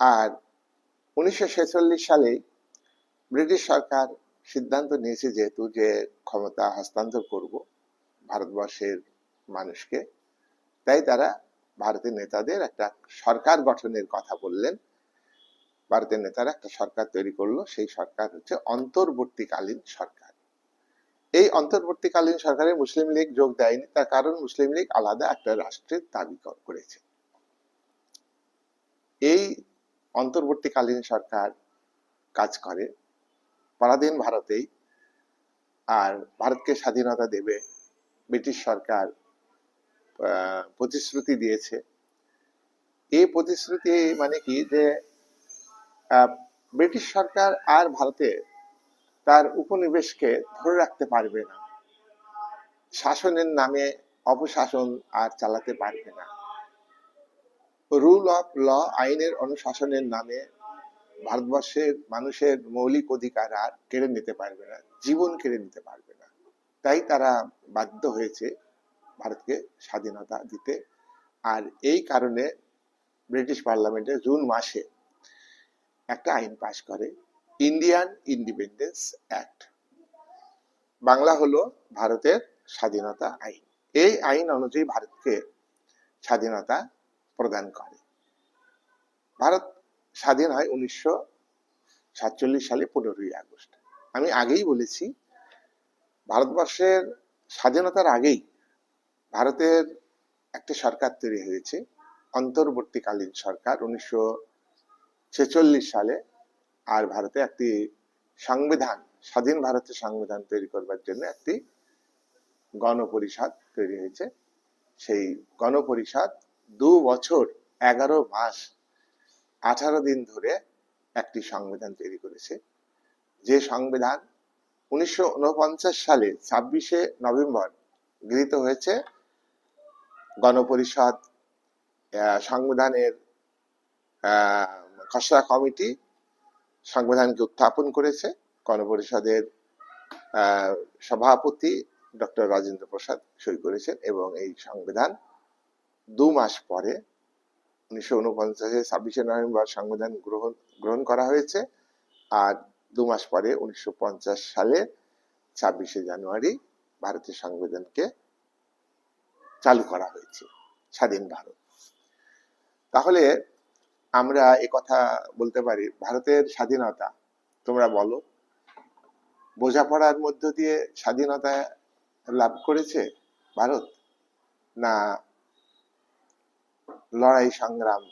আর উনিশশো ছেচল্লিশ সালে ব্রিটিশ সরকার সিদ্ধান্ত নিয়েছে যেহেতু যে ক্ষমতা হস্তান্তর করব ভারতবর্ষের মানুষকে, তাই তারা ভারতের নেতাদের একটা সরকার গঠনের কথা বললেন। ভারতের নেতারা একটা সরকার তৈরি করল, সেই সরকার হচ্ছে অন্তর্বর্তীকালীন সরকার। এই অন্তর্বর্তীকালীন সরকারে মুসলিম লীগ যোগ দেয়নি, তার কারণ মুসলিম লীগ আলাদা একটা রাষ্ট্রের দাবি করেছে। এই অন্তর্বর্তীকালীন সরকার কাজ করে। পরাধীন ভারতেই আর ভারতকে স্বাধীনতা দেবে ব্রিটিশ সরকার প্রতিশ্রুতি দিয়েছে। এই প্রতিশ্রুতি মানে কি যে ব্রিটিশ সরকার আর ভারতে তার উপনিবেশকে ধরে রাখতে পারবে না। শাসনের নামে অপশাসন আর চালাতে পারবে না। রুল অফ ল আইনের অনুশাসনের নামে ভারতবর্ষের মানুষের মৌলিক অধিকার আর কেড়ে নিতে পারবে না, জীবন কেড়ে নিতে পারবে না। তাই তারা বাধ্য হয়েছে ভারতকে স্বাধীনতা দিতে। আর এই কারণে ব্রিটিশ পার্লামেন্টে জুন মাসে একটা আইন পাশ করে, ইন্ডিয়ান ইন্ডিপেন্ডেন্স অ্যাক্ট। বাংলা হলো ভারতের স্বাধীনতা আইন। এই আইন অনুযায়ী ভারতকে স্বাধীনতা প্রদান করে। ভারত স্বাধীন হয় উনিশশো সাতচল্লিশ সালে পনেরোই আগস্ট। আমি আগেই বলেছি, ভারতবর্ষের স্বাধীনতার আগেই ভারতের একটা সরকার তৈরি হয়েছে, অন্তর্বর্তীকালীন সরকার উনিশশো ছেচল্লিশ সালে। আর ভারতে একটি সংবিধান, স্বাধীন ভারতের সংবিধান তৈরি করবার জন্য একটি গণপরিষদ তৈরি হয়েছে। সেই গণপরিষদ দু বছর, এগারো মাস, আঠারো দিন ধরে একটি সংবিধান তৈরি করেছে। যে সংবিধান উনিশশো সালে ছাব্বিশে নভেম্বর গৃহীত হয়েছে, গণপরিষদ সংবিধানের খসড়া কমিটি সংবিধানকে উত্থাপন করেছে। গণপরিষদের সভাপতি ডক্টর রাজেন্দ্র প্রসাদ সই করেছেন এবং এই সংবিধান দু মাস পরে উনিশশো উনপঞ্চাশে ছাব্বিশে নভেম্বর সংবিধান গ্রহণ গ্রহণ করা হয়েছে আর দু মাস পরে উনিশশো পঞ্চাশ সালে ছাব্বিশে জানুয়ারি ভারতের সংবিধানকে চালু করা হয়েছে, স্বাধীন ভারত। তাহলে আমরা এ কথা বলতে পারি, ভারতের স্বাধীনতা, তোমরা বলো, বোঝাপড়ার মধ্য দিয়ে স্বাধীনতা লাভ করেছে ভারত না লড়াই সংগ্রাম।